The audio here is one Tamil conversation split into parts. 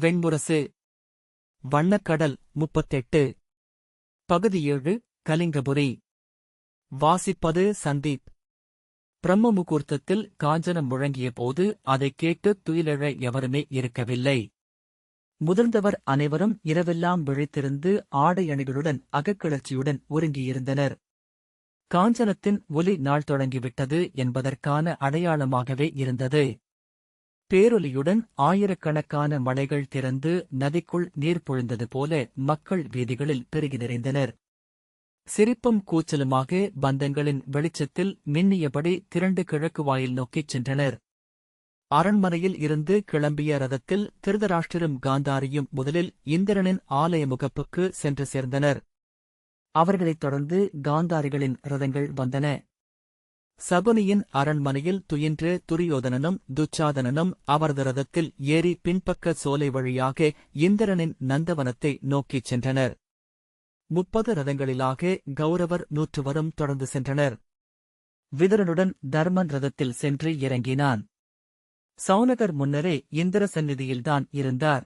வெண்முரசு வண்ணக்கடல் முப்பத்தெட்டு. பகுதி ஏழு கலிங்கபுரி. வாசிப்பது சந்தீப். பிரம்ம முகூர்த்தத்தில் காஞ்சனம் முழங்கிய போது அதைக் கேட்டு துயிலழ எவருமே இருக்கவில்லை. முதிர்ந்தவர் அனைவரும் இரவெல்லாம் விழித்திருந்து ஆடை அணிகளுடன் அகக்கிளர்ச்சியுடன் ஒருங்கியிருந்தனர் காஞ்சனத்தின் ஒலி நாள் தொடங்கிவிட்டது என்பதற்கான அடையாளமாகவே இருந்தது. பேரொலியுடன் ஆயிரக்கணக்கான மலைகள் திறந்து நதிக்குள் நீர் பொழிந்தது போல மக்கள் வீதிகளில் பெருகி நிறைந்தனர். சிரிப்பும் கூச்சலுமாக பந்தங்களின் வெளிச்சத்தில் மின்னியபடி திரண்டு கிழக்கு வாயில் நோக்கிச் சென்றனர். அரண்மனையில் இருந்து கிளம்பிய ரதத்தில் திருதராஷ்டிரம் காந்தாரியும் முதலில் இந்திரனின் ஆலய முகப்புக்கு சென்று சேர்ந்தனர். அவர்களைத் தொடர்ந்து காந்தாரிகளின் ரதங்கள் வந்தன. சகுனியின் அரண்மனையில் துயின்று துரியோதனனும் துச்சாதனனும் அவரது ரதத்தில் ஏறி பின்பக்க சோலை வழியாக இந்திரனின் நந்தவனத்தை நோக்கிச் சென்றனர். முப்பது ரதங்களிலாக கௌரவர் நூற்றுவரும் தொடர்ந்து சென்றனர். விதரனுடன் தர்மன் ரதத்தில் சென்று இறங்கினான். சௌனகர் முன்னரே இந்திர சந்நிதியில்தான் இருந்தார்.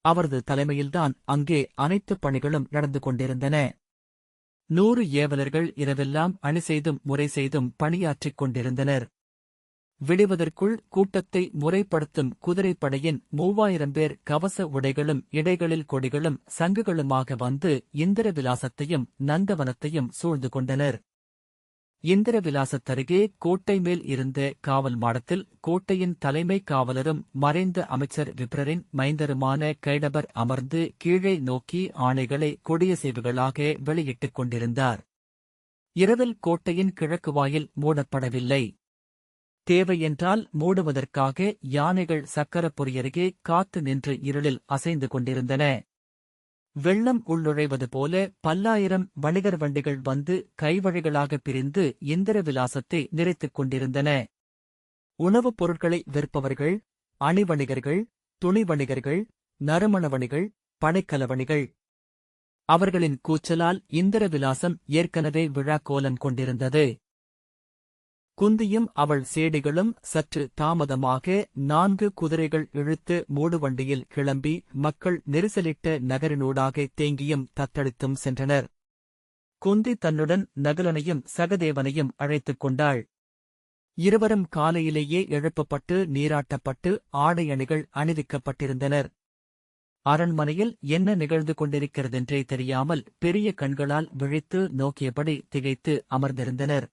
அவரது தலைமையில்தான் அங்கே அனைத்து பணிகளும் நடந்து கொண்டிருந்தன. நூறு ஏவலர்கள் இரவெல்லாம் அணி செய்தும் முறை செய்தும் பணியாற்றிக் கொண்டிருந்தனர். விடுவதற்குள் கூட்டத்தை முறைப்படுத்தும் குதிரைப்படையின் மூவாயிரம் பேர் கவச உடைகளும் இடைகளில் கொடிகளும் சங்குகளுமாக வந்து இந்திர விலாசத்தையும் நந்தவனத்தையும் சூழ்ந்து கொண்டனர். இந்திர விலாசத்தருகே கோட்டை மேல் இருந்த காவல் மாடத்தில் கோட்டையின் தலைமை காவலரும் மறைந்த அமைச்சர் விப்ரரின் மைந்தருமான கைடபர் அமர்ந்து கீழே நோக்கி ஆணைகளை கொடியசேவுகளாக வெளியிட்டுக் கொண்டிருந்தார். இரவில் கோட்டையின் கிழக்கு வாயில் மூடப்படவில்லை. தேவையென்றால் மூடுவதற்காக யானைகள் சக்கரப்பொறி அருகே காத்து நின்று இருளில் அசைந்து கொண்டிருந்தன. வெள்ளம் உள்நுழைவது போல பல்லாயிரம் வணிகர் வண்டிகள் வந்து கைவழிகளாக பிரிந்து இந்திர விலாசத்தை நிறைத்துக் கொண்டிருந்தன. உணவுப் பொருட்களை விற்பவர்கள் அணிவணிகர்கள் துணி வணிகர்கள் நறுமண வணிகள் பனைக்கலவணிகள் அவர்களின் கூச்சலால் இந்திர விலாசம் ஏற்கனவே விழா கோலம் கொண்டிருந்தது. குந்தியும் அவள் சேடிகளும் சற்று தாமதமாக நான்கு குதிரைகள் இழுத்து மூடுவண்டியில் கிளம்பி மக்கள் நெரிசலிட்ட நகரினூடாக தேங்கியும் தத்தளித்தும் சென்றனர். குந்தி தன்னுடன் நகுலனையும் சகதேவனையும் அழைத்துக் கொண்டாள். இருவரும் காலையிலேயே எழுப்பப்பட்டு நீராட்டப்பட்டு ஆடை அணிகள் அணிவிக்கப்பட்டிருந்தனர். அரண்மனையில் என்ன நிகழ்ந்து கொண்டிருக்கிறதென்றே தெரியாமல் பெரிய கண்களால் விழித்து நோக்கியபடி திகைத்து அமர்ந்திருந்தனர்.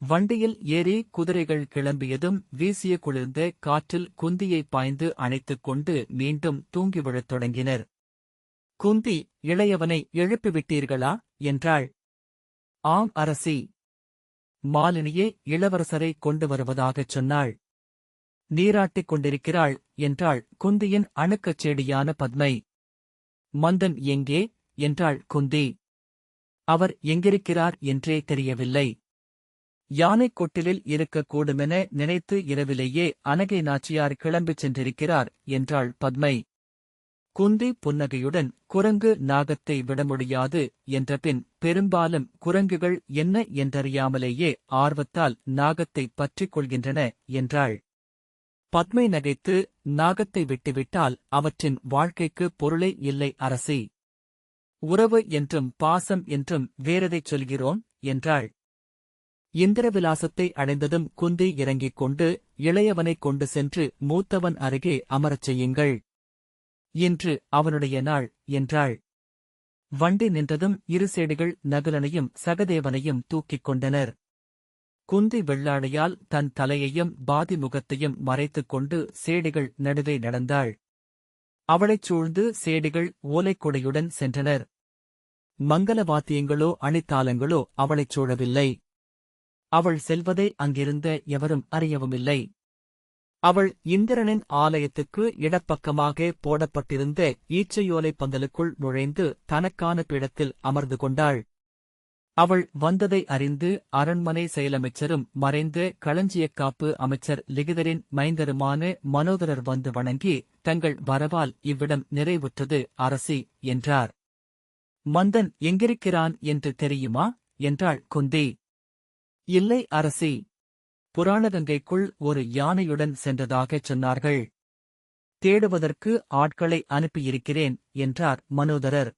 வண்டியில் ஏறி குதிரைகள் கிளம்பியதும் வீசிய குளிர்ந்த காற்றில் குந்தியை பாய்ந்து அணைத்துக் கொண்டு மீண்டும் தூங்கி விழத் தொடங்கினர். குந்தி இளையவனை எழுப்பிவிட்டீர்களா? என்றாள். ஆம் அரசி. மாலினியே இளவரசரை கொண்டு வருவதாகச் சொன்னாள். நீராட்டிக் கொண்டிருக்கிறாள் என்றாள் குந்தியின் அணுக்கச் செடியான பத்மை. மந்தன் எங்கே? என்றாள் குந்தி. அவர் எங்கிருக்கிறார் என்றே தெரியவில்லை. யானைக் கொட்டிலில் இருக்கக்கூடுமென நினைத்து இரவிலேயே அனகை நாச்சியார் கிளம்பிச் சென்றிருக்கிறார் என்றாள் பத்மை. குந்தி புன்னகையுடன் குரங்கு நாகத்தை விட முடியாது என்றபின் பெரும்பாலும் குரங்குகள் என்ன என்றறியாமலேயே ஆர்வத்தால் நாகத்தை பற்றிக் கொள்கின்றன என்றாள். பத்மை நகைத்து நாகத்தை விட்டுவிட்டால் அவற்றின் வாழ்க்கைக்கு பொருளே இல்லை அரசி. உறவு என்றும் பாசம் என்றும் வேறதைச் சொல்கிறோம் என்றாள். இந்திரவிலாசத்தை அடைந்ததும் குந்தி இறங்கிக் கொண்டு இளையவனைக் கொண்டு சென்று மூத்தவன் அருகே அமரச் செய்யுங்கள். இன்று அவனுடைய நாள் என்றாள். வண்டி நின்றதும் இரு சேடிகள் நகுலனையும் சகதேவனையும் தூக்கிக் கொண்டனர். குந்தி வெள்ளாடையால் தன் தலையையும் பாதி முகத்தையும் மறைத்துக் கொண்டு சேடிகள் நடுவே நடந்தாள். அவளைச் சூழ்ந்து சேடிகள் ஓலைக்கொடையுடன் சென்றனர். மங்கள வாத்தியங்களோ அணித்தாளங்களோ அவளைச் சூழவில்லை. அவள் செல்வதை அங்கிருந்த எவரும் அறியவுமில்லை. அவள் இந்திரனின் ஆலயத்துக்கு இடப்பக்கமாக போடப்பட்டிருந்த ஈச்சையோலை பந்தலுக்குள் நுழைந்து தனக்கான பீடத்தில் அமர்ந்து கொண்டாள். அவள் வந்ததை அறிந்து அரண்மனை செயலமைச்சரும் மறைந்த களஞ்சியக்காப்பு அமைச்சர் லிகிதரின் மைந்தருமான மனோதரர் வந்து வணங்கி தங்கள் வரவால் இவ்விடம் நிறைவுற்றது அரசி என்றார். மந்தன் எங்கிருக்கிறான் என்று தெரியுமா? என்றாள் குந்தி. இல்லை அரசி புராணகங்கைக்குள் ஒரு யானையுடன் சென்றதாகச் சொன்னார்கள். தேடுவதற்கு ஆட்களை அனுப்பியிருக்கிறேன் என்றார் மனோதரர்.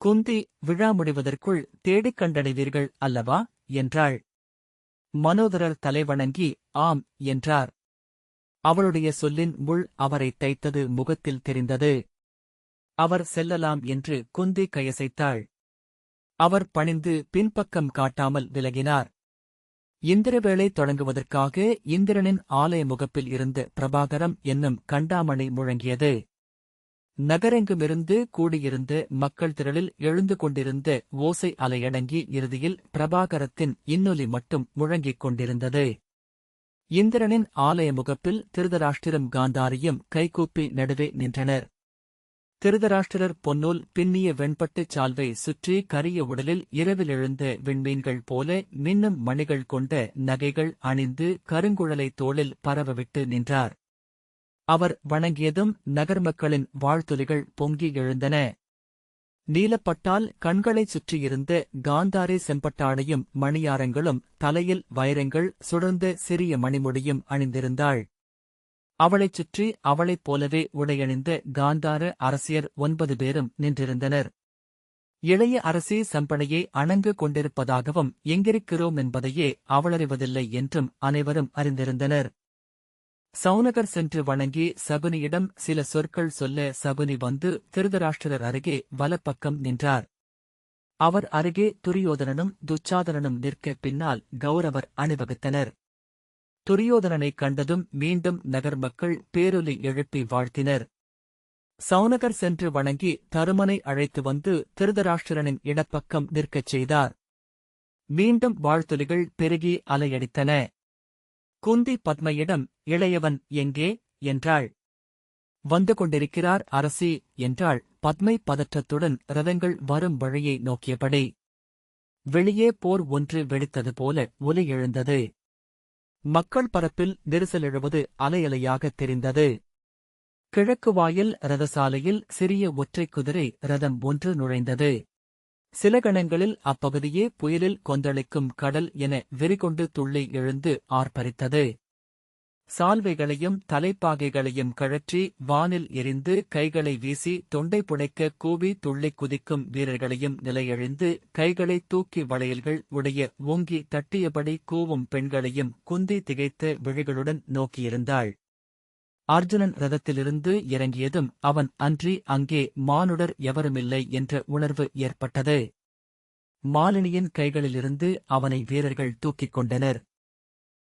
குந்தி விழா முடிவதற்குள் தேடிக் கண்டடைவீர்கள் அல்லவா? என்றாள். மனோதரர் தலைவணங்கி ஆம் என்றார். அவளுடைய சொல்லின் முள் அவரை தைத்தது முகத்தில் தெரிந்தது. அவர் செல்லலாம் என்று குந்தி கையசைத்தாள். அவர் பணிந்து பின்பக்கம் காட்டாமல் விலகினார். இந்திரவேளை தொடங்குவதற்காக இந்திரனின் ஆலய முகப்பில் இருந்த பிரபாகரம் என்னும் கண்டாமணி முழங்கியது. நகரெங்குமிருந்து கூடியிருந்த மக்கள் திரளில் எழுந்து கொண்டிருந்த ஓசை அலையடங்கி இறுதியில் பிரபாகரத்தின் இன்னொலி மட்டும் முழங்கிக் கொண்டிருந்தது. இந்திரனின் ஆலய முகப்பில் திருதராஷ்டிரம் காந்தாரியும் கைகூப்பி நடுவே நின்றனர். திருதராஷ்டிரர் பொன்னூல் பின்னிய வெண்பட்டுச் சால்வை சுற்றி கரிய உடலில் இரவிலெழுந்த விண்மீன்கள் போல மின்னும் மணிகள் கொண்ட நகைகள் அணிந்து கருங்குழலை தோளில் பரவவிட்டு நின்றார். அவர் வணங்கியதும் நகர் மக்களின் வாழ்த்துளிகள் பொங்கி எழுந்தன. நீலப்பட்டால் கண்களைச் சுற்றியிருந்த காந்தாரி செம்பட்டாடையும் மணியாரங்களும் தலையில் வைரங்கள் சுடர்ந்த சிறிய மணிமுடியும் அணிந்திருந்தாள். அவளைச் சுற்றி அவளைப் போலவே உடையணிந்த காந்தார அரசியர் ஒன்பது பேரும் நின்றிருந்தனர். இளைய அரசி சம்பனையை அணங்கு கொண்டிருப்பதாகவும் எங்கிருக்கிறோம் என்பதையே அவளறிவதில்லை என்றும் அனைவரும் அறிந்திருந்தனர். சவுனகர் சென்று வணங்கி சகுனியிடம் சில சொற்கள் சொல்ல சகுனி வந்து திருதராஷ்டிரர் அருகே வலப்பக்கம் நின்றார். அவர் அருகே துரியோதனனும் துச்சாதனனும் நிற்க பின்னால் கௌரவர் அணிவகுத்தனர். துரியோதனனைக் கண்டதும் மீண்டும் நகர் மக்கள் பேரொலி எழுப்பி வாழ்த்தினர். சவுனகர் சென்று வணங்கி தருமனை அழைத்து வந்து திருதராஷ்டிரனின் இடப்பக்கம் நிற்கச் செய்தார். மீண்டும் வாழ்த்துலிகள் பெருகி அலையடித்தன. குந்தி பத்மையிடம் இளையவன் எங்கே என்றாள். வந்து கொண்டிருக்கிறார் அரசி என்றாள். பத்மை பதற்றத்துடன் ரதங்கள் வரும் வழியை நோக்கியபடி. வெளியே போர் ஒன்று வெடித்தது போல ஒலி எழுந்தது. மக்கள் பரப்பில் நெரிசல் எழுவது அலையலையாகத் தெரிந்தது. கிழக்கு வாயில் ரதசாலையில் சிறிய ஒற்றை குதிரை ரதம் ஒன்று நுழைந்தது. சில கணங்களில் அப்பகுதியே புயலில் கொந்தளிக்கும் கடல் என வெறிகொண்டு துள்ளி எழுந்து ஆர்ப்பரித்தது. சால்வைகளையும் தலைப்பாகைகளையும் கழற்றி வானில் எரிந்து கைகளை வீசி தொண்டை புடைக்க கூவி துள்ளிக் குதிக்கும் வீரர்களையும் நிலையழிந்து கைகளை தூக்கி வளையல்கள் உடைய ஓங்கி தட்டியபடி கூவும் பெண்களையும் குந்தி திகைத்த விழிகளுடன் நோக்கியிருந்தாள். அர்ஜுனன் ரதத்திலிருந்து இறங்கியதும் அவன் அன்றி அங்கே மானுடர் எவருமில்லை என்ற உணர்வு ஏற்பட்டது. மாலினியின் கைகளிலிருந்து அவனை வீரர்கள் தூக்கிக் கொண்டனர்.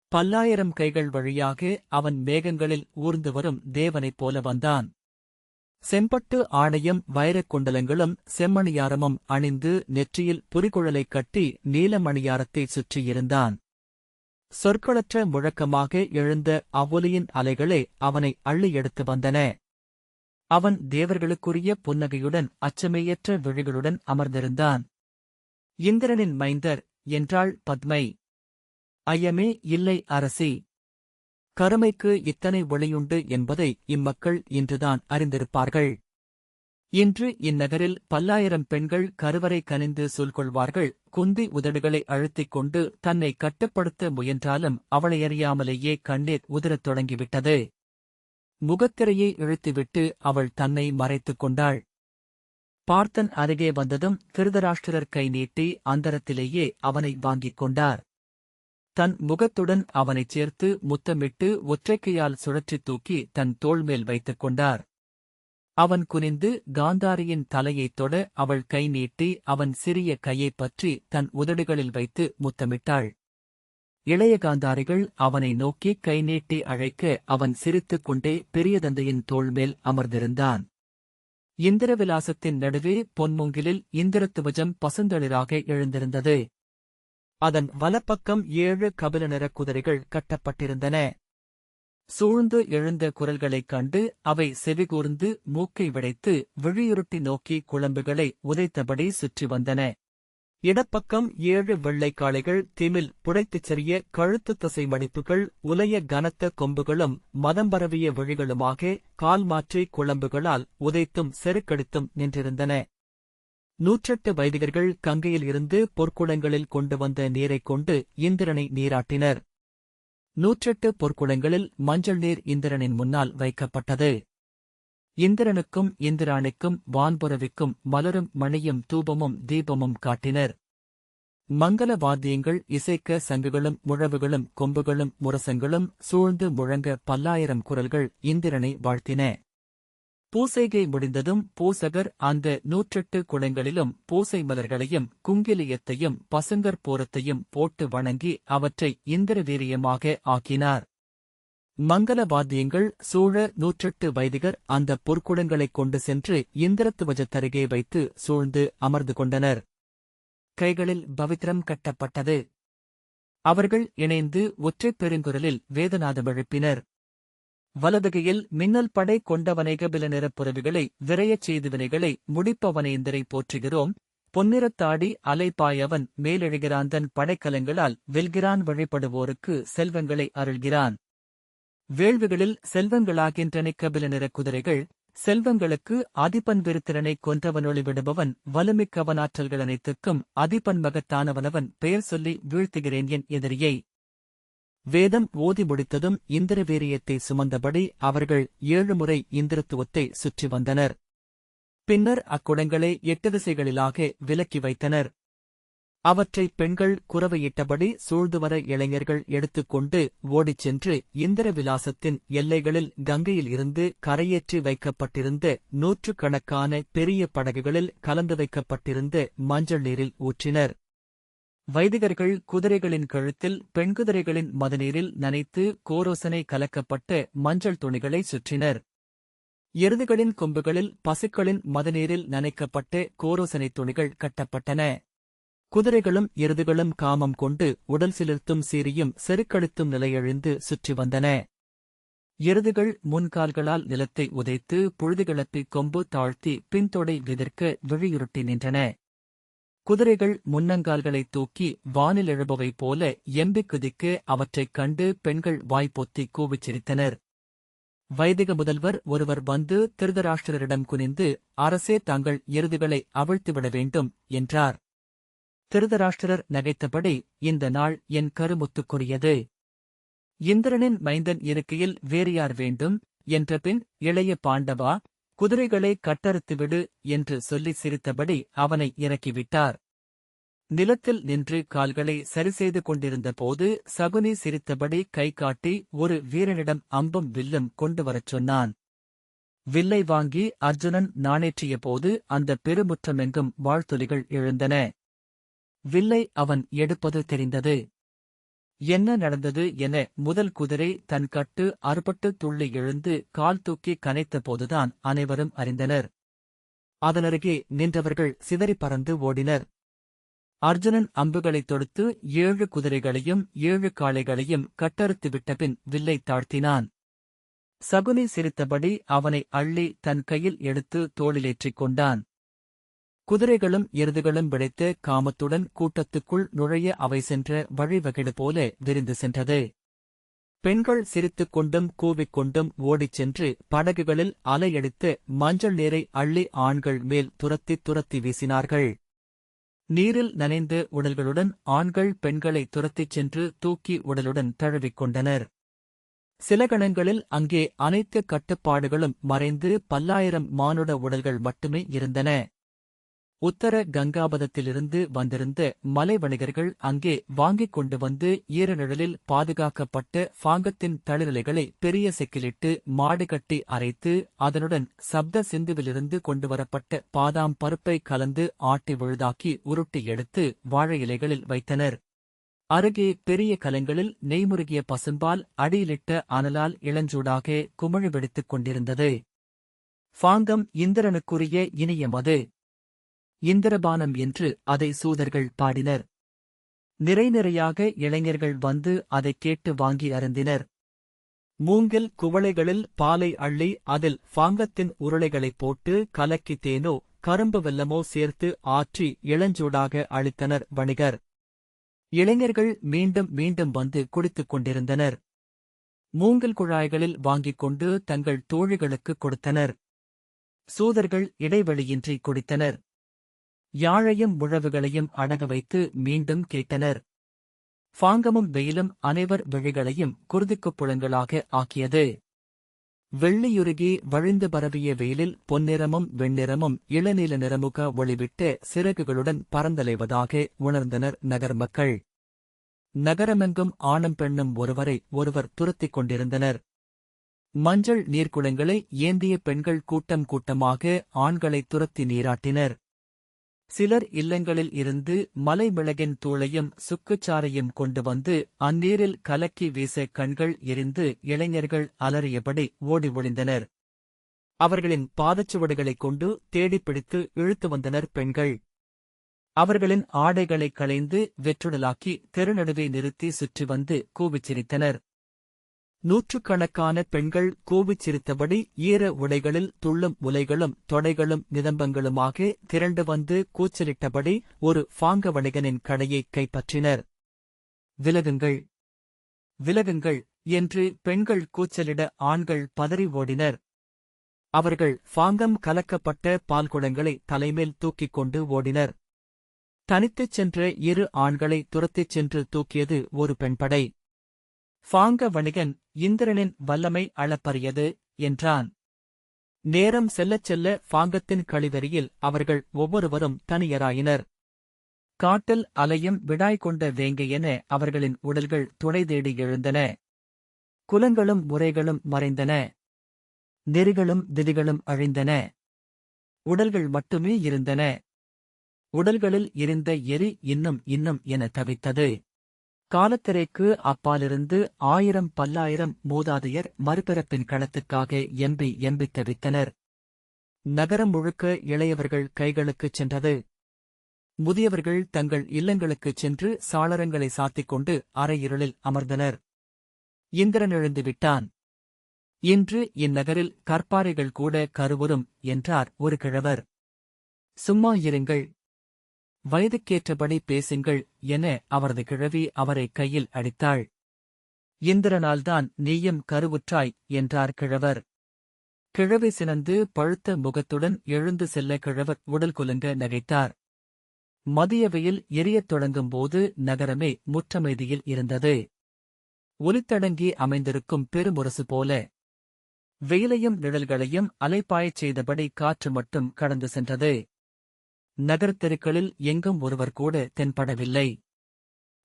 பல்லாயிரம் கைகள் வழியாக அவன் மேகங்களில் ஊர்ந்து வரும் தேவனைப் போல வந்தான். செம்பட்டு ஆணையும் வைரக் குண்டலங்களும் செம்மணியாரமும் அணிந்து நெற்றியில் புரிகுழலைக் கட்டி நீலமணியாரத்தைச் சுற்றியிருந்தான். சொற்களற்ற முழக்கமாக எழுந்த அவ்வொலியின் அலைகளே அவனை அள்ளி எடுத்து வந்தன. அவன் தேவர்களுக்குரிய புன்னகையுடன் அச்சமேயற்ற விழிகளுடன் அமர்ந்திருந்தான். இந்திரனின் மைந்தர் என்றாள் பத்மை. ஐயமே இல்லை அரசி. கருமைக்கு இத்தனை ஒளியுண்டு என்பதை இம்மக்கள் இன்றுதான் அறிந்திருப்பார்கள். இன்று இந்நகரில் பல்லாயிரம் பெண்கள் கருவறை கனிந்து சொல்கொள்வார்கள். குந்தி உதடுகளை அழுத்திக் கொண்டு தன்னை கட்டுப்படுத்த முயன்றாலும் அவளையறியாமலேயே கண்ணீர் உதிரத் தொடங்கிவிட்டது. முகத்திரையை இழுத்துவிட்டு அவள் தன்னை மறைத்துக் கொண்டாள். பார்த்தன் அருகே வந்ததும் திருதராஷ்டிரர் கை நீட்டி அந்தரத்திலேயே அவனை வாங்கிக் கொண்டார். தன் முகத்துடன் அவனைச் சேர்த்து முத்தமிட்டு ஒற்றைக்கையால் சுழற்றித் தூக்கி தன் தோள்மேல் வைத்துக் கொண்டார். அவன் குனிந்து காந்தாரியின் தலையைத் தொட அவள் கை நீட்டி அவன் சிறிய கையைப் பற்றி தன் உதடுகளில் வைத்து முத்தமிட்டாள். இளைய காந்தாரிகள் அவனை நோக்கி கை நீட்டி அழைக்க அவன் சிரித்துக் கொண்டே பெரியதந்தையின் தோள்மேல் அமர்ந்திருந்தான். இந்திரவிலாசத்தின் நடுவே பொன்முங்கிலில் இந்திரத்துவஜம் பசுந்தளிராக எழுந்திருந்தது. அதன் வலப்பக்கம் ஏழு கபில நிறக் குதிரைகள் கட்டப்பட்டிருந்தன. சூழ்ந்து எழுந்த குரல்களைக் கண்டு அவை செவிகூர்ந்து மூக்கை விடைத்து விழியுருட்டி நோக்கி குழம்புகளை உதைத்தபடி சுற்றி வந்தன. இடப்பக்கம் ஏழு வெள்ளைக்காளைகள் திமில் புடைத்துச் செறிய கழுத்து தசை மடிப்புகள் உலைய கனத்த கொம்புகளும் மதம் பரவிய விழிகளுமாக கால் மாற்றி குழம்புகளால் உதைத்தும் செருக்கெடுத்தும் நின்றிருந்தன. நூற்றெட்டு வைதிகர்கள் கங்கையில் இருந்து பொற்குளங்களில் கொண்டு வந்த நீரைக் கொண்டு இந்திரனை நீராட்டினர். நூற்றெட்டு பொற்குளங்களில் மஞ்சள் நீர் இந்திரனின் முன்னால் வைக்கப்பட்டது. இந்திரனுக்கும் இந்திராணிக்கும் வான்புறவிக்கும் மலரும் மணியும் தூபமும் தீபமும் காட்டினர். மங்கள வாத்தியங்கள் இசைக்க சங்குகளும் முழவுகளும் கொம்புகளும் முரசங்களும் சூழ்ந்து முழங்க பல்லாயிரம் குரல்கள் இந்திரனை வாழ்த்தின. பூசைகை முடிந்ததும் பூசகர் அந்த நூற்றெட்டு குளங்களிலும் பூசை மலர்களையும் குங்கிலியத்தையும் பசுங்கற் போரத்தையும் போட்டு வணங்கி அவற்றை இந்திர வீரியமாக ஆக்கினார். மங்கள வாத்தியங்கள் சூழ நூற்றெட்டு வைதிகர் அந்த பொற்குடங்களைக் கொண்டு சென்று இந்திரத்துவஜத்தருகே வைத்து சூழ்ந்து அமர்ந்து கொண்டனர். கைகளில் பவித்திரம் கட்டப்பட்டது. அவர்கள் இணைந்து ஒற்றைப் பெருங்குரலில் வேதநாதம் எழுப்பினர். வலதுகையில் மின்னல் படை கொண்டவனைகபில நிறப்புறவிகளை விரையச் செய்துவினைகளை முடிப்பவனேந்தரை போற்றுகிறோம். பொன்னிறத்தாடி அலைப்பாயவன் மேலெழுகிறாந்தன் படைக்கலங்களால் வெல்கிறான் வழிபடுவோருக்கு செல்வங்களை அருள்கிறான். வேள்விகளில் செல்வங்களாகின்றனை கபில நிற குதிரைகள் செல்வங்களுக்கு அதிபன் விருத்திரனை கொன்றவனொளி விடுபவன் வலுமிக்கவனாற்றல்கள் அனைத்துக்கும் அதிபன் மகத்தானவனவன் பெயர் சொல்லி வீழ்த்துகிறேன் என் எதிரியை. வேதம் ஓதி முடித்ததும் இந்திர வீரியத்தை சுமந்தபடி அவர்கள் ஏழு முறை இந்திரத்துவத்தை சுற்றி வந்தனர். பின்னர் அக்குடங்களை எட்டு திசைகளிலாக விலக்கி வைத்தனர். அவற்றை பெண்கள் குறவையிட்டபடி சூழ்ந்துவர இளைஞர்கள் எடுத்துக்கொண்டு ஓடிச் சென்று இந்திர விலாசத்தின் எல்லைகளில் கங்கையில் இருந்து கரையேற்றி வைக்கப்பட்டிருந்த நூற்றுக்கணக்கான பெரிய படகுகளில் கலந்து வைக்கப்பட்டிருந்த மஞ்சள் நீரில் ஊற்றினர். வைதிகர்கள் குதிரைகளின் கழுத்தில் பெண்குதிரைகளின் மதநீரில் நனைத்து கோரோசனை கலக்கப்பட்ட மஞ்சள் துணிகளை சுற்றினர். எருதுகளின் கொம்புகளில் பசுக்களின் மதநீரில் நனைக்கப்பட்ட கோரோசனை துணிகள் கட்டப்பட்டன. குதிரைகளும் எருதுகளும் காமம் கொண்டு உடல் சிலிர்த்தும் சீரியும் செருக்கழுத்தும் நிலையழிந்து சுற்றி வந்தன. எருதுகள் முன்கால்களால் நிலத்தை உதைத்து புழுதிகிளப்பி கொம்பு தாழ்த்தி பின்தொடை விதிர்க்க விழியுருட்டி நின்றன. குதிரைகள் முன்னங்கால்களை தூக்கி வானில் எழுபவை போல எம்பிக் குதிக்க அவற்றைக் கண்டு பெண்கள் வாய்ப்பொத்தி கூவிச் சிரித்தனர் வைதிக முதல்வர் ஒருவர் வந்து திருதராஷ்டிரரிடம் குனிந்து அரசே தாங்கள் எருதுகளை அவிழ்த்துவிட வேண்டும் என்றார். திருதராஷ்டிரர் நகைத்தபடி இந்த நாள் என் கருமுத்துக்குரியது. இந்திரனின் மைந்தன் இருக்கையில் வேறு யார் வேண்டும்? என்றபின் இளைய பாண்டவா குதிரைகளை கட்டறுத்துவிடு என்று சொல்லி சிரித்தபடி அவனை இறக்கிவிட்டார். நிலத்தில் நின்று கால்களை சரிசெய்து கொண்டிருந்த போது சகுனி சிரித்தபடி கை காட்டி ஒரு வீரனிடம் அம்பும் வில்லும் கொண்டு வரச் சொன்னான். வில்லை வாங்கி அர்ஜுனன் நாணேற்றிய போது அந்த பெருமுற்றமெங்கும் வாழ்த்துளிகள் எழுந்தன. வில்லை அவன் எடுப்பது தெரிந்தது. என்ன நடந்தது என முதல் குதிரை தன் கட்டு அறுபட்டு துள்ளி எழுந்து கால் தூக்கி கனைத்த போதுதான் அனைவரும் அறிந்தனர். அதனருகே நின்றவர்கள் சிதறி பறந்து ஓடினர். அர்ஜுனன் அம்புகளைத் தொடுத்து ஏழு குதிரைகளையும் ஏழு காளைகளையும் கட்டறுத்து விட்டபின் வில்லை தாழ்த்தினான். சகுனி சிரித்தபடி அவனை அள்ளி தன் கையில் எடுத்து தோளிலேற்றிக் கொண்டான் குதிரைகளும் எருதுகளும் விளைத்த காமத்துடன் கூட்டத்துக்குள் நுழைய அவை சென்ற வழிவகைடு போல விரிந்து சென்றது. பெண்கள் சிரித்துக் கொண்டும் கூவிக்கொண்டும் ஓடிச் சென்று படகுகளில் அலையடித்து மஞ்சள் நீரை அள்ளி ஆண்கள் மேல் துரத்தி துரத்தி வீசினார்கள். நீரில் நனைந்து உடல்களுடன் ஆண்கள் பெண்களை துரத்திச் சென்று தூக்கி உடலுடன் தழுவிக் கொண்டனர். சில கணங்களில் அங்கே அனைத்து கட்டுப்பாடுகளும் மறைந்து பல்லாயிரம் மானுட உடல்கள் மட்டுமே இருந்தன. உத்தர கங்காபதத்திலிருந்து வந்திருந்த மலை வணிகர்கள் அங்கே வாங்கிக் கொண்டு வந்து ஈரநிழலில் பாதுகாக்கப்பட்ட பாங்கத்தின் தளிரலைகளை பெரிய செக்கிலிட்டு மாடு கட்டி அரைத்து அதனுடன் சப்த சிந்துவிலிருந்து கொண்டுவரப்பட்ட பாதாம் பருப்பை கலந்து ஆட்டி விழுதாக்கி உருட்டி எடுத்து வாழை இலைகளில் வைத்தனர். அருகே பெரிய கலங்களில் நெய்முருகிய பசும்பால் அடியிலிட்ட அனலால் இளஞ்சூடாக குமிழி வெடித்துக் கொண்டிருந்தது. பாங்கம் இந்திரனுக்குரிய இனிய அது இந்திரபானம் என்று அதை சூதர்கள் பாடினர். நிறை நிறையாக இளைஞர்கள் வந்து அதைக் கேட்டு வாங்கி அருந்தினர். மூங்கில் குவளைகளில் பாலை அள்ளி அதில் பாங்கத்தின் உருளைகளைப் போட்டு கலக்கி தேனோ கரும்பு வெல்லமோ சேர்த்து ஆற்றி இளஞ்சூடாக அளித்தனர் வணிகர். இளைஞர்கள் மீண்டும் மீண்டும் வந்து குடித்துக் கொண்டிருந்தனர். மூங்கில் குழாய்களில் வாங்கிக் கொண்டு தங்கள் தோழிகளுக்கு கொடுத்தனர். சூதர்கள் இடைவெளியின்றி குடித்தனர். யாழையும் உழவுகளையும் அடக வைத்து மீண்டும் கேட்டனர். பாங்கமும் வெயிலும் அனைவர் விழிகளையும் குருதிக்குப் புலங்களாக ஆக்கியது. வெள்ளியுருகி வழிந்து பரவிய வெயிலில் பொன்னிறமும் வெண்ணிறமும் இளநீல நிறமுக ஒளிவிட்டு சிறகுகளுடன் பறந்தலைவதாக உணர்ந்தனர் நகர் மக்கள் நகரமெங்கும் ஆணும் பெண்ணும் ஒருவரை ஒருவர் துரத்திக் கொண்டிருந்தனர். மஞ்சள் நீர்க்குளங்களை ஏந்திய பெண்கள் கூட்டம் கூட்டமாக ஆண்களை துரத்தி நீராட்டினர். சிலர் இல்லங்களில் இருந்து மலைமிளகின் தூளையும் சுக்குச்சாரையும் கொண்டு வந்து அந்நீரில் கலக்கி வீச கண்கள் எரிந்து இளைஞர்கள் அலறியபடி ஓடி ஒளிந்தனர். அவர்களின் பாதச்சுவடுகளைக் கொண்டு தேடிப் பிடித்து இழுத்து வந்தனர் பெண்கள். அவர்களின் ஆடைகளைக் களைந்து வெற்றுடலாக்கி தெருநடுவே நிறுத்தி சுற்றி வந்து கூவிச் சிரித்தனர். நூற்றுக்கணக்கான பெண்கள் கூவிச் சிரித்தபடி ஈர உடைகளில் துள்ளும் உலைகளும் தொடைகளும் நிதம்பங்களுமாக திரண்டு வந்து கூச்சலிட்டபடி ஒரு பாங்க வணிகனின் கடையைக் கைப்பற்றினர். விலகுங்கள். விலகுங்கள் என்று பெண்கள் கூச்சலிட ஆண்கள் பதறி ஓடினர். அவர்கள் பாங்கம் கலக்கப்பட்ட பால்குடங்களை தலைமேல் தூக்கிக் கொண்டு ஓடினர். தனித்துச் சென்ற இரு ஆண்களை துரத்திச் சென்று தூக்கியது ஒரு பெண்படை. பாங்க வணிகன் இந்திரனின் வல்லமை அளப்பரியது என்றான். நேரம் செல்லச் செல்ல பாங்கத்தின் கழிவெறியில் அவர்கள் ஒவ்வொருவரும் தனியராயினர். காட்டில் அலையும் விடாய் கொண்ட வேங்கையென அவர்களின் உடல்கள் துணை தேடி எழுந்தன. குலங்களும் முறைகளும் மறைந்தன. நெறிகளும் விதிகளும் அழிந்தன. உடல்கள் மட்டுமே இருந்தன. உடல்களில் இருந்த எரி இன்னும் இன்னும் என தவித்தது. காலத்திரைக்கு அப்பாலிருந்து ஆயிரம் பல்லாயிரம் மூதாதையர் மறுபிறப்பின் களத்துக்காக எம்பி எம்பி தவித்தனர் நகரம் முழுக்க இளையவர்கள் கைகளுக்குச் சென்றது. முதியவர்கள் தங்கள் இல்லங்களுக்குச் சென்று சாளரங்களை சாத்திக் கொண்டு அரையிருளில் அமர்ந்தனர். இந்திரன் எழுந்து விட்டான். இன்று இந்நகரில் கற்பாறைகள் கூட கருவரும் என்றார் ஒரு கிழவர். சும்மா இருங்கள். வயதுக்கேற்றபடி பேசுங்கள் என அவரது கிழவி அவரை கையில் அடித்தாள். இந்திரனால்தான் நீயும் கருவுற்றாய் என்றார் கிழவர். கிழவி சினந்து பழுத்த முகத்துடன் எழுந்து செல்ல கிழவர் உடல் குலுங்க நகைத்தார். மதிய வெயில் எரியத் தொடங்கும்போது நகரமே முற்றமைதியில் இருந்தது. ஒலித்தடங்கி அமைந்திருக்கும் பெருமுரசு போல. வெயிலையும் நிழல்களையும் அலைப்பாயச் செய்தபடி காற்று மட்டும் கடந்து சென்றது. நகரத் தெருக்களில் எங்கும் ஒருவர் கூட தென்படவில்லை.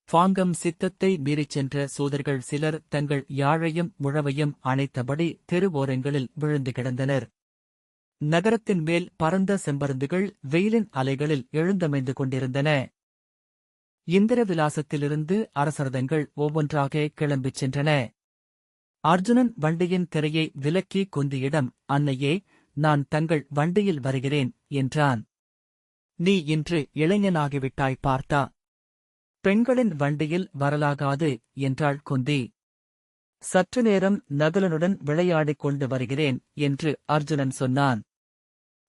பாங்கம் சித்தத்தை மீறிச் சென்ற சூதர்கள் சிலர் தங்கள் யாழையும் முழவையும் அணைத்தபடி தெருவோரங்களில் விழுந்து கிடந்தனர். நகரத்தின் மேல் பரந்த செம்பருந்துகள் வெயிலின் அலைகளில் எழுந்தமைந்து கொண்டிருந்தன. இந்திர விலாசத்திலிருந்து அரசரதங்கள் ஒவ்வொன்றாக கிளம்பிச் சென்றன. அர்ஜுனன் வண்டியின் திரையை விலக்கி குந்தியிடம் அன்னையே நான் தங்கள் வண்டியில் வருகிறேன் என்றான். நீ இன்று இளைஞனாகிவிட்டாய் பார்த்தா. பெண்களின் வண்டியில் வரலாகாது என்றாள் குந்தி. சற்று நேரம் நகுலனுடன் விளையாடிக் கொண்டு வருகிறேன் என்று அர்ஜுனன் சொன்னான்.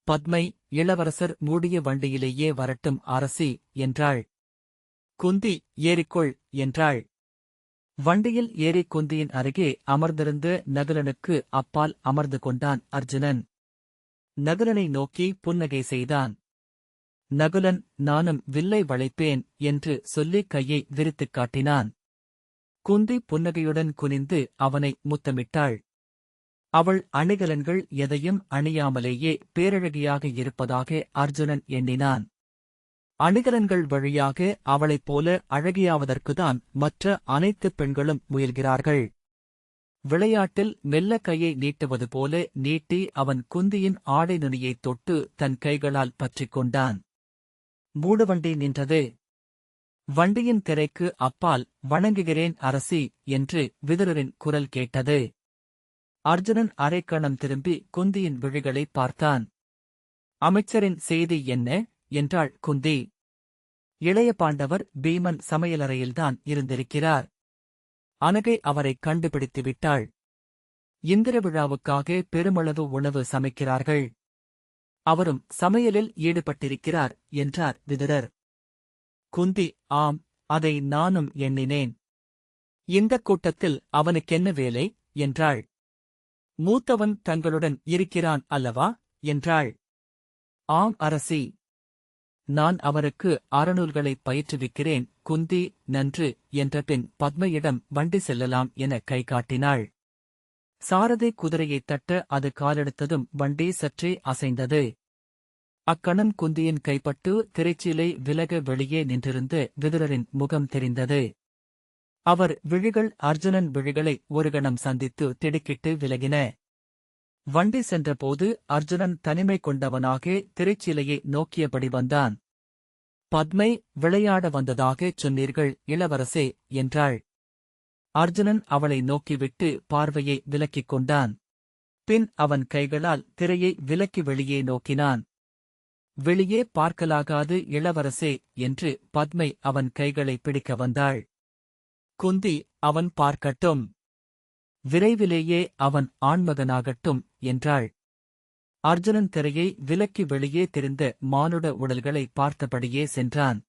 பத்மை இளவரசர் மூடிய வண்டியிலேயே வரட்டும் அரசி என்றாள். குந்தி ஏறிக்கொள் என்றாள். வண்டியில் ஏறி குந்தியின் அருகே அமர்ந்திருந்து நகுலனுக்கு அப்பால் அமர்ந்து கொண்டான் அர்ஜுனன். நகுலனை நோக்கி புன்னகை செய்தான். நகுலன் நானும் வில்லை வளைப்பேன் என்று சொல்லி கையை விரித்துக் காட்டினான். குந்தி புன்னகையுடன் குனிந்து அவனை முத்தமிட்டாள். அவள் அணிகலன்கள் எதையும் அணியாமலேயே பேரழகியாக இருப்பதாக அர்ஜுனன் எண்ணினான். அணிகலன்கள் வழியாக அவளைப் போல அழகியாவதற்குதான் மற்ற அனைத்து பெண்களும் முயல்கிறார்கள். விளையாட்டில் மெல்ல கையை நீட்டுவது போல நீட்டி அவன் குந்தியின் ஆடை நுனியைத் தொட்டு தன் கைகளால் பற்றிக் கொண்டான். மூடுவண்டி நின்றது. வண்டியின் திரைக்கு அப்பால் வணங்குகிறேன் அரசி என்று விதுரரின் குரல் கேட்டது. அர்ஜுனன் அரைக்கணம் திரும்பி குந்தியின் விழிகளை பார்த்தான். அமைச்சரின் செய்தி என்ன? என்றாள் குந்தி. இளைய பாண்டவர் பீமன் சமையலறையில்தான் இருந்திருக்கிறார். அனகை அவரை கண்டுபிடித்து விட்டாள் இந்திர விழாவுக்காக பெருமளவு உணவு சமைக்கிறார்கள். அவரும் சமையலில் ஈடுபட்டிருக்கிறார் என்றார் விதுரர். குந்தி ஆம் அதை நானும் எண்ணினேன். இந்தக் கூட்டத்தில் அவனுக்கென்ன வேலை? என்றாள். மூத்தவன் தங்களுடன் இருக்கிறான் அல்லவா? என்றாள். ஆம் அரசி. நான் அவருக்கு அறநூல்களை பயிற்றுவிக்கிறேன். குந்தி நன்று என்ற பின் பத்மையிடம் வண்டி செல்லலாம் என கை காட்டினாள். சாரதி குதிரையைத் தட்ட அது காலெடுத்ததும் வண்டி சற்றே அசைந்தது. அக்கணம் குந்தியின் கைப்பட்டு திரைச்சீலை விலக வெளியே நின்றிருந்து விதுரரின் முகம் தெரிந்தது. அவர் விழிகள் அர்ஜுனன் விழிகளை ஒரு கணம் சந்தித்து திடுக்கிட்டு விலகின. வண்டி சென்றபோது அர்ஜுனன் தனிமை கொண்டவனாக திரைச்சீலையை நோக்கியபடி வந்தான். பத்மை விளையாட வந்ததாகச் சொன்னீர்கள் இளவரசே என்றாள். அர்ஜுனன் அவளை நோக்கிவிட்டு பார்வையை விலக்கிக் கொண்டான். பின் அவன் கைகளால் திரையை விலக்கி வெளியே நோக்கினான். வெளியே பார்க்கலாகாது இளவரசே என்று பத்மை அவன் கைகளை பிடிக்க வந்தாள். குந்தி அவன் பார்க்கட்டும். விரைவிலேயே அவன் ஆண்மகனாகட்டும் என்றாள். அர்ஜுனன் திரையை விலக்கி வெளியே தெரிந்த மானுட உடல்களை பார்த்தபடியே சென்றான்.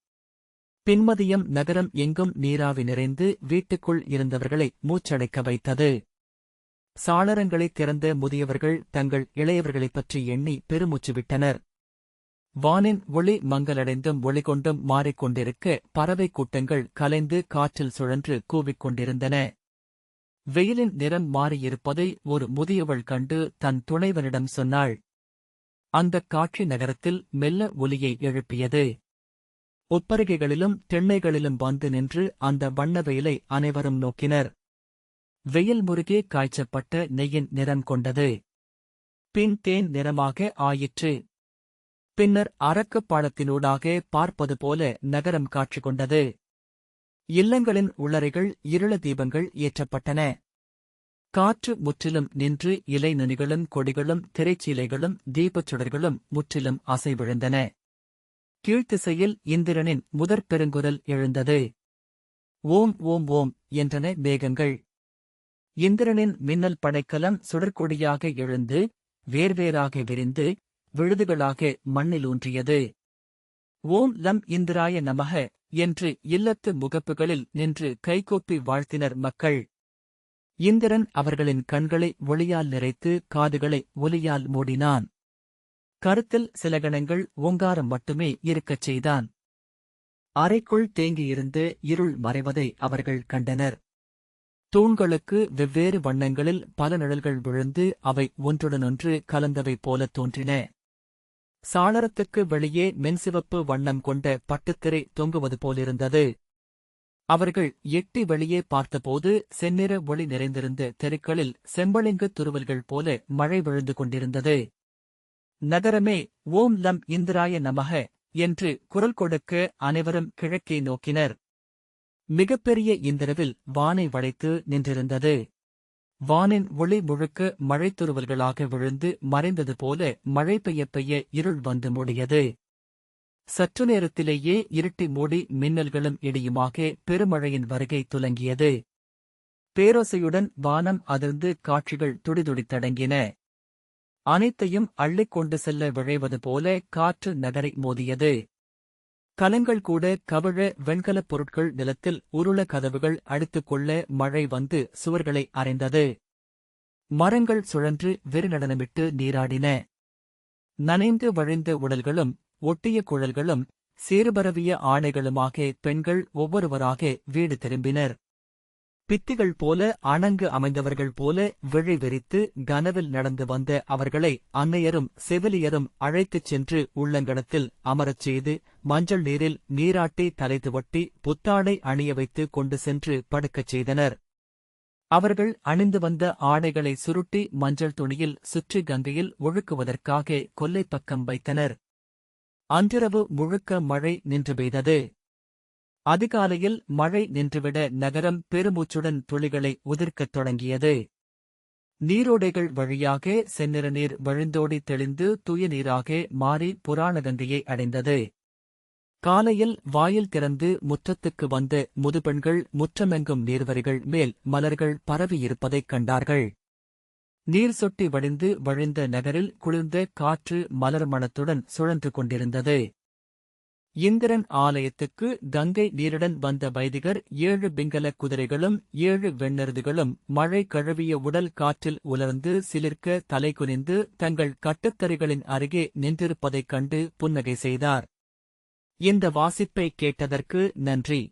பின்மதியம் நகரம் எங்கும் நீராவி நிறைந்து வீட்டுக்குள் இருந்தவர்களை மூச்சடைக்க வைத்தது. சாளரங்களைத் திறந்த முதியவர்கள் தங்கள் இளையவர்களைப் பற்றி எண்ணி பெருமூச்சு விட்டனர் வானின் ஒளி மங்கலடைந்தும் ஒளிகொண்டும் மாறிக்கொண்டிருக்க பறவை கூட்டங்கள் கலைந்து காற்றில் சுழன்று கூவிக்கொண்டிருந்தன. வெயிலின் நிறம் மாறியிருப்பதை ஒரு முதியவள் கண்டு தன் துணைவனிடம் சொன்னாள். அந்தக் காட்சி நகரத்தில் மெல்ல ஒலியை எழுப்பியது. ஒப்பருகைகளிலும் திண்ணைகளிலும் வந்து நின்று அந்த வண்ண வெயிலை அனைவரும் நோக்கினர். வெயில் முருகே காய்ச்சப்பட்ட நெய்யின் நிறம் கொண்டது. பின் தேன் நிறமாக ஆயிற்று. பின்னர் அரக்குப்பாளத்தினூடாக பார்ப்பது போல நகரம் காட்சி கொண்டது. இல்லங்களின் உள்ளறைகள் இருள தீபங்கள் ஏற்றப்பட்டன. காற்று முற்றிலும் நின்று இலை நுனிகளும் கொடிகளும் திரைச்சீலைகளும் தீபச்சுடர்களும் முற்றிலும் அசைவிழுந்தன கீழ்த்திசையில் இந்திரனின் முதற் பெருங்குரல் எழுந்தது. ஓம் ஓம் ஓம் என்றன மேகங்கள் இந்திரனின் மின்னல் படைக்கலம் சுடற்கொடியாக எழுந்து வேர்வேறாக விரிந்து விழுதுகளாக மண்ணில் ஊன்றியது. ஓம் லம் இந்திராய நமக என்று இல்லத்து முகப்புகளில் நின்று கைகோப்பி வாழ்த்தினர் மக்கள். இந்திரன் அவர்களின் கண்களை ஒளியால் நிறைத்து காதுகளை ஒலியால் மூடினான். கருத்தில் சில கணங்கள் ஓங்காரம் மட்டுமே இருக்கச் செய்தான். அறைக்குள் தேங்கியிருந்து இருள் மறைவதை அவர்கள் கண்டனர். தூண்களுக்கு வெவ்வேறு வண்ணங்களில் பல நிழல்கள் விழுந்து அவை ஒன்றுடனொன்று கலந்தவை போலத் தோன்றின. சாளரத்துக்கு வெளியே மென்சிவப்பு வண்ணம் கொண்ட பட்டுத்திரை தொங்குவது போலிருந்தது. அவர்கள் எட்டி வெளியே பார்த்தபோது செந்நிற ஒளி நிறைந்திருந்த தெருக்களில் செம்பளிங்கு துருவல்கள் போல மழை விழுந்து கொண்டிருந்தது. நகரமே ஓம் லம் இந்திராய நமக என்று குரல் கொடுக்க அனைவரும் கிழக்கே நோக்கினர். மிகப்பெரிய இந்திரவில் வானை வளைத்து நின்றிருந்தது. வானின் ஒளி முழுக்க மழைத்துருவல்களாக விழுந்து மறைந்தது போல மழை பெய்ய பெய்ய இருள் வந்து மூடியது. சற்று நேரத்திலேயே இருட்டி மூடி மின்னல்களும் இடியுமாக பெருமழையின் வருகை துலங்கியது. பேரோசையுடன் வானம் அதிர்ந்து காட்சிகள் துடிதுடித்தடங்கின. அனைத்தையும் அள்ளிக் கொண்டு செல்ல விழைவது போல காற்று நகரை மோதியது. கலங்கள் கூட கவிழ வெண்கலப் பொருட்கள் நிலத்தில் உருள கதவுகள் அடித்துக்கொள்ள மழை வந்து சுவர்களை அறைந்தது. மரங்கள் சுழன்று வெறிநடனமிட்டு நீராடின. நனைந்து வழிந்த உடல்களும் ஒட்டிய குழல்களும் சீர்பரவிய ஆணைகளுமாக பெண்கள் ஒவ்வொருவராக வீடு திரும்பினர். பித்திகள் போல அணங்கு அமைந்தவர்கள் போல விழி வெறித்து கனவில் நடந்து வந்த அவர்களை அன்னையரும் செவிலியரும் அழைத்துச் சென்று உள்ளங்கணத்தில் அமரச் செய்து மஞ்சள் நீரில் நீராட்டி தலைத்து ஒட்டி புத்தாடை அணிய வைத்து கொண்டு சென்று படுக்கச் செய்தனர். அவர்கள் அணிந்து வந்த ஆடைகளை சுருட்டி மஞ்சள் துணியில் சுற்றி கங்கையில் ஒழுக்குவதற்காக கொல்லைப் பக்கம் வைத்தனர். அன்றிரவு முழுக்க மழை நின்று பெய்தது. அதிகாலையில் மழை நின்றுவிட நகரம் பெருமூச்சுடன் துளிகளை உதிர்க்கத் தொடங்கியது. நீரோடைகள் வழியாக செந்நிற நீர் வழிந்தோடி தெளிந்து தூய நீராக மாறி புராணகங்கையை அடைந்தது. காலையில் வாயில் திறந்து முற்றத்துக்கு வந்த முதுபெண்கள் முற்றமெங்கும் நீர்வரிகள் மேல் மலர்கள் பரவியிருப்பதைக் கண்டார்கள். நீர் சொட்டி வடிந்து வழிந்த நகரில் குளிர்ந்த காற்று மலர் மனத்துடன் சுழன்று கொண்டிருந்தது. இந்திரன் ஆலயத்துக்கு கங்கை நீருடன் வந்த வைதிகர் ஏழு பிங்கல குதிரைகளும் ஏழு வெண்ணெருதுகளும் மழை கழுவிய உடல் காற்றில் உலர்ந்து சிலிர்க்க தலை குனிந்து தங்கள் கட்டுத்தறிகளின் அருகே நின்றிருப்பதைக் கண்டு புன்னகை செய்தார். இந்த வாசிப்பை கேட்டதற்கு நன்றி.